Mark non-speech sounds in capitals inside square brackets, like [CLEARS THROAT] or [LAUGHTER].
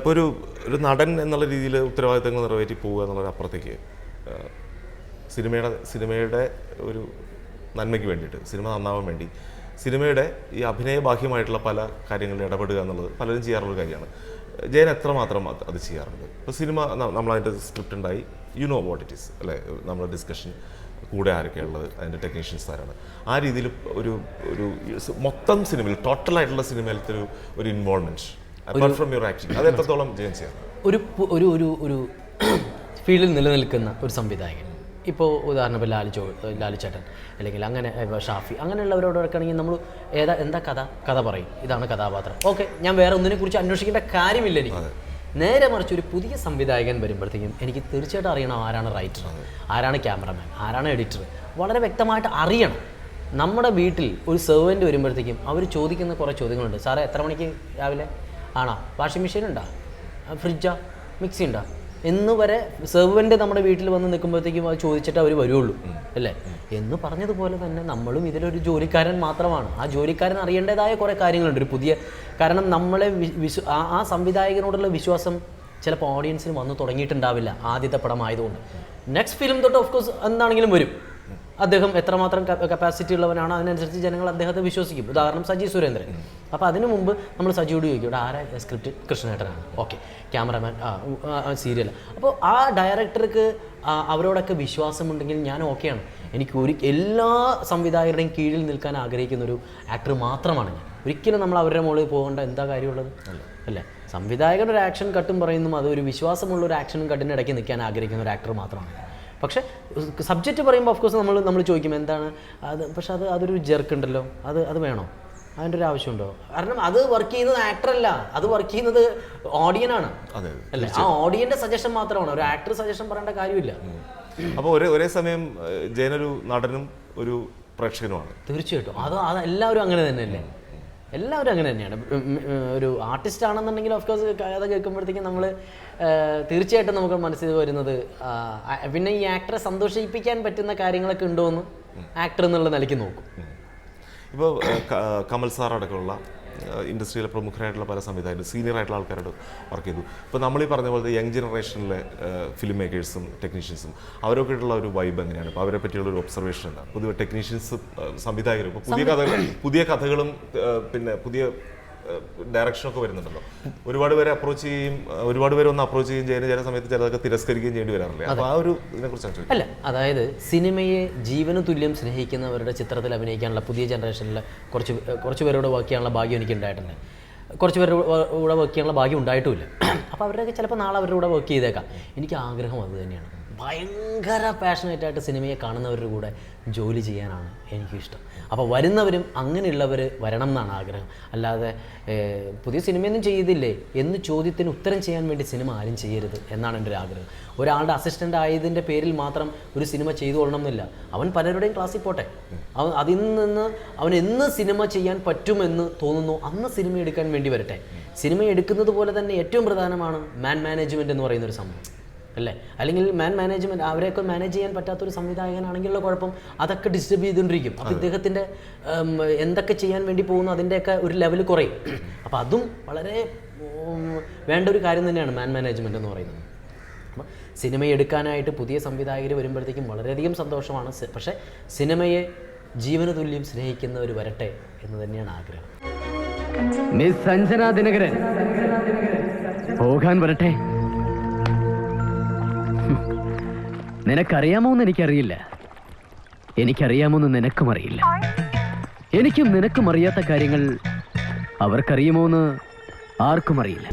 ഇപ്പോൾ ഒരു ഒരു നടൻ എന്നുള്ള രീതിയിൽ ഉത്തരവാദിത്തങ്ങൾ നിറവേറ്റി പോവുക എന്നുള്ളൊരു അപ്പുറത്തേക്ക് സിനിമയുടെ സിനിമയുടെ ഒരു നന്മയ്ക്ക് വേണ്ടിയിട്ട് സിനിമ നന്നാവാൻ വേണ്ടി. സിനിമയുടെ ഈ അഭിനയ ബാഹ്യമായിട്ടുള്ള പല കാര്യങ്ങളിൽ ഇടപെടുക എന്നുള്ളത് പലരും ചെയ്യാറുള്ള കാര്യമാണ്. ജയൻ എത്രമാത്രം അത് ചെയ്യാറുണ്ട്? ഇപ്പോൾ സിനിമ നമ്മളതിന്റെ സ്ക്രിപ്റ്റ് ഉണ്ടായി. You know what it is അല്ലേ? നമ്മുടെ ഡിസ്കഷൻ കൂടെ ആരൊക്കെയുള്ളത് അതിന്റെ ടെക്നീഷ്യൻസ് ആരാണ്. ആ രീതിയിൽ ഒരു ഒരു മൊത്തം സിനിമയിൽ ടോട്ടലായിട്ടുള്ള സിനിമയിലത്തെ ഒരു ഒരു ഇൻവോൾവ്മെന്റ് ഒരു ഒരു ഒരു ഒരു [CLEARS THROAT] ഫീൽഡിൽ നിലനിൽക്കുന്ന ഒരു സംവിധായകൻ. ഇപ്പോൾ ഉദാഹരണം ഇപ്പോൾ ലാലു ചോ ലാലു ചേട്ടൻ അല്ലെങ്കിൽ അങ്ങനെ ഷാഫി അങ്ങനെയുള്ളവരോടൊക്കെ ആണെങ്കിൽ നമ്മൾ ഏതാ എന്താ കഥ? കഥ പറയും. ഇതാണ് കഥാപാത്രം. ഓക്കെ ഞാൻ വേറെ ഒന്നിനെ കുറിച്ച് അന്വേഷിക്കേണ്ട കാര്യമില്ല എനിക്ക് നേരെ മറിച്ച് ഒരു പുതിയ സംവിധായകൻ വരുമ്പോഴത്തേക്കും എനിക്ക് തീർച്ചയായിട്ടും അറിയണം ആരാണ് റൈറ്റർ ആരാണ് ക്യാമറമാൻ ആരാണ് എഡിറ്റർ വളരെ വ്യക്തമായിട്ട് അറിയണം. നമ്മുടെ വീട്ടിൽ ഒരു സെർവന്റ് വരുമ്പോഴത്തേക്കും അവർ ചോദിക്കുന്ന കുറേ ചോദ്യങ്ങളുണ്ട്. സാറേ എത്ര മണിക്ക് രാവിലെ? ആണോ? വാഷിംഗ് മെഷീൻ ഉണ്ടോ? ഫ്രിഡ്ജാ? മിക്സി ഉണ്ടോ? എന്ന് വരെ സെർവന്റ് നമ്മുടെ വീട്ടിൽ വന്ന് നിൽക്കുമ്പോഴത്തേക്കും അത് ചോദിച്ചിട്ട് അവർ വരുള്ളൂ അല്ലേ? എന്ന് പറഞ്ഞതുപോലെ തന്നെ നമ്മളും ഇതിലൊരു ജോലിക്കാരൻ മാത്രമാണ്. ആ ജോലിക്കാരൻ അറിയേണ്ടതായ കുറേ കാര്യങ്ങളുണ്ട്. ഒരു പുതിയ കാരണം നമ്മളെ വിശ്വ ആ സംവിധായകനോടുള്ള വിശ്വാസം ചിലപ്പോൾ ഓഡിയൻസിന് വന്ന് തുടങ്ങിയിട്ടുണ്ടാവില്ല ആദ്യത്തെ പടമായതുകൊണ്ട്. നെക്സ്റ്റ് ഫിലിം തൊട്ട് ഓഫ് കോഴ്സ് എന്താണെങ്കിലും വരും. അദ്ദേഹം എത്രമാത്രം കപ്പാസിറ്റി ഉള്ളവനാണ് അതിനനുസരിച്ച് ജനങ്ങൾ അദ്ദേഹത്തെ വിശ്വസിക്കും. ഉദാഹരണം സജി സുരേന്ദ്രൻ. അപ്പോൾ അതിനു മുമ്പ് നമ്മൾ സജിയോട് ചോദിക്കും ഇവിടെ ആരാ സ്ക്രിപ്റ്റ് കൃഷ്ണേട്ടനാണ്? ഓക്കെ ക്യാമറമാൻ ആ സീരിയൽ അപ്പോൾ ആ ഡയറക്ടർക്ക് അവരോടൊക്കെ വിശ്വാസമുണ്ടെങ്കിൽ ഞാൻ ഓക്കെയാണ് എനിക്ക് ഒരു എല്ലാ സംവിധായകരുടെയും കീഴിൽ നിൽക്കാൻ ആഗ്രഹിക്കുന്ന ഒരു ആക്ടർ മാത്രമാണ് ഞാൻ. ഒരിക്കലും നമ്മൾ അവരുടെ മുകളിൽ പോകേണ്ട. എന്താ കാര്യമുള്ളത്? അല്ലേ. സംവിധായകൻ ഒരു ആക്ഷൻ കട്ടും പറയുന്നു. അത് ഒരു വിശ്വാസമുള്ള ഒരു ആക്ഷനും കട്ടിന്റെ ഇടയ്ക്ക് നിൽക്കാൻ ആഗ്രഹിക്കുന്ന ഒരു ആക്ടർ മാത്രമാണ്. പക്ഷേ സബ്ജക്റ്റ് പറയുമ്പോൾ ഓഫ് കോഴ്സ് നമ്മൾ നമ്മൾ ചോദിക്കും എന്താണ്? അത് പക്ഷെ അത് അതൊരു ജെർക്ക് ഉണ്ടല്ലോ. അത് അത് വേണോ? അതിന്റെ ഒരു ആവശ്യമുണ്ടോ? കാരണം അത് വർക്ക് ചെയ്യുന്നത് ആക്ടർ അല്ല. അത് വർക്ക് ചെയ്യുന്നത് ഓഡിയനാണ് അതെ അല്ലേ? ആ ഓഡിയന്റെ സജഷൻ മാത്രമാണ്. ഒരു ആക്ടർ സജഷൻ പറയേണ്ട കാര്യമില്ല. അപ്പോൾ ഒരേ ഒരേ സമയം ജയനൊരു നടനും ഒരു പ്രേക്ഷകനുമാണ്. തീർച്ചയായിട്ടും. അത് അത് എല്ലാവരും അങ്ങനെ തന്നെയല്ലേ? എല്ലാവരും അങ്ങനെ തന്നെയാണ്. ഒരു ആർട്ടിസ്റ്റ് ആണെന്നുണ്ടെങ്കിൽ ഓഫ് കോഴ്സ് കഥ കേൾക്കുമ്പോഴത്തേക്കും നമ്മൾ തീർച്ചയായിട്ടും നമുക്ക് മനസ്സിൽ വരുന്നത് പിന്നെ ഈ ആക്ടറെ സന്തോഷിപ്പിക്കാൻ പറ്റുന്ന കാര്യങ്ങളൊക്കെ ഉണ്ടോ എന്ന് ആക്ടർ എന്നുള്ള നിലയ്ക്ക് നോക്കും. ഇപ്പോൾ കമൽ സാർ അടക്കമുള്ള ഇൻഡസ്ട്രിയിലെ പ്രമുഖരായിട്ടുള്ള പല സംവിധായകരും സീനിയർ ആയിട്ടുള്ള ആൾക്കാരോട് വർക്ക് ചെയ്തു. ഇപ്പോൾ നമ്മൾ ഈ പറഞ്ഞ പോലത്തെ യങ് ജനറേഷനിലെ ഫിലിം മേക്കേഴ്സും ടെക്നീഷ്യൻസും അവരൊക്കെ ആയിട്ടുള്ള ഒരു വൈബ് എങ്ങനെയാണ്? അപ്പോൾ അവരെ പറ്റിയുള്ള ഒരു ഒബ്സർവേഷൻ എന്താ പുതിയ ടെക്നീഷ്യൻസ് സംവിധായകരും ഇപ്പോൾ പുതിയ കഥകൾ പുതിയ കഥകളും പിന്നെ പുതിയ ഡയറക്ഷനൊക്കെ വരുന്നുണ്ടല്ലോ. ഒരുപാട് പേരെ അപ്രോച്ച് ചെയ്യും ഒരുപാട് പേര് ഒന്ന് അപ്രോച്ച് ചെയ്യും ചെയ്യുന്ന ചില സമയത്ത് ചിലതൊക്കെ തിരസ്കരിക്കുകയും ചെയ്യേണ്ടി വരാറില്ല? അപ്പോൾ ആ ഒരു ഇതിനെക്കുറിച്ച് അല്ല അതായത് സിനിമയെ ജീവന് തുല്യം സ്നേഹിക്കുന്നവരുടെ ചിത്രത്തിൽ അഭിനയിക്കാനുള്ള പുതിയ ജനറേഷനിൽ കുറച്ച് കുറച്ച് പേരോട് വർക്ക് ചെയ്യാനുള്ള ഭാഗ്യം എനിക്ക് ഉണ്ടായിട്ടുണ്ട് കുറച്ച് പേരുടെ കൂടെ വർക്ക് ചെയ്യാനുള്ള ഭാഗ്യം ഉണ്ടായിട്ടുമില്ല. അപ്പോൾ അവരുടെയൊക്കെ ചിലപ്പോൾ നാളെ അവരുടെ കൂടെ വർക്ക് ചെയ്തേക്കാം. എനിക്ക് ആഗ്രഹം അത് തന്നെയാണ്. ഭയങ്കര പാഷനേറ്റ് ആയിട്ട് സിനിമയെ കാണുന്നവരുടെ കൂടെ ജോലി ചെയ്യാനാണ് എനിക്കിഷ്ടം. അപ്പോൾ വരുന്നവരും അങ്ങനെയുള്ളവർ വരണം എന്നാണ് ആഗ്രഹം. അല്ലാതെ പുതിയ സിനിമയൊന്നും ചെയ്തില്ലേ എന്ന് ചോദ്യത്തിന് ഉത്തരം ചെയ്യാൻ വേണ്ടി സിനിമ ആരും ചെയ്യരുത് എന്നാണ് എന്റെ ഒരു ആഗ്രഹം. ഒരാളുടെ അസിസ്റ്റന്റ് ആയതിന്റെ പേരിൽ മാത്രം ഒരു സിനിമ ചെയ്തു കൊള്ളണം എന്നില്ല അവൻ പലരുടെയും ക്ലാസ്സിൽ പോട്ടെ. അവൻ അതിൽ നിന്ന് അവൻ എന്ന് സിനിമ ചെയ്യാൻ പറ്റുമെന്ന് തോന്നുന്നു അന്ന് സിനിമ എടുക്കാൻ വേണ്ടി വരട്ടെ. സിനിമ എടുക്കുന്നത് പോലെ തന്നെ ഏറ്റവും പ്രധാനമാണ് മാൻ മാനേജ്മെന്റ് എന്ന് പറയുന്ന ഒരു സംഭവം. അല്ലേ? അല്ലെങ്കിൽ മാൻ മാനേജ്മെന്റ് അവരെയൊക്കെ മാനേജ് ചെയ്യാൻ പറ്റാത്തൊരു സംവിധായകനാണെങ്കിലുള്ള കുഴപ്പം അതൊക്കെ ഡിസ്റ്റർബ് ചെയ്തുകൊണ്ടിരിക്കും. അപ്പോൾ ഇദ്ദേഹത്തിന്റെ എന്തൊക്കെ ചെയ്യാൻ വേണ്ടി പോകുന്നു അതിന്റെയൊക്കെ ഒരു ലെവൽ കുറയും. അപ്പോൾ അതും വളരെ വേണ്ട ഒരു കാര്യം തന്നെയാണ് മാൻ മാനേജ്മെന്റ് എന്ന് പറയുന്നത്. അപ്പം സിനിമ എടുക്കാനായിട്ട് പുതിയ സംവിധായകർ വരുമ്പോഴത്തേക്കും വളരെയധികം സന്തോഷമാണ്. പക്ഷേ സിനിമയെ ജീവന തുല്യം സ്നേഹിക്കുന്നവർ വരട്ടെ എന്ന് തന്നെയാണ് ആഗ്രഹം. മിസ് സഞ്ജന ദിനകരൻ. പോകാൻ വരട്ടെ. നിനക്കറിയാമോന്ന് എനിക്കറിയില്ല. എനിക്കറിയാമോന്ന് നിനക്കും അറിയില്ല എനിക്കും നിനക്കും അറിയാത്ത കാര്യങ്ങൾ അവർക്കറിയുമോ എന്ന് ആർക്കും അറിയില്ല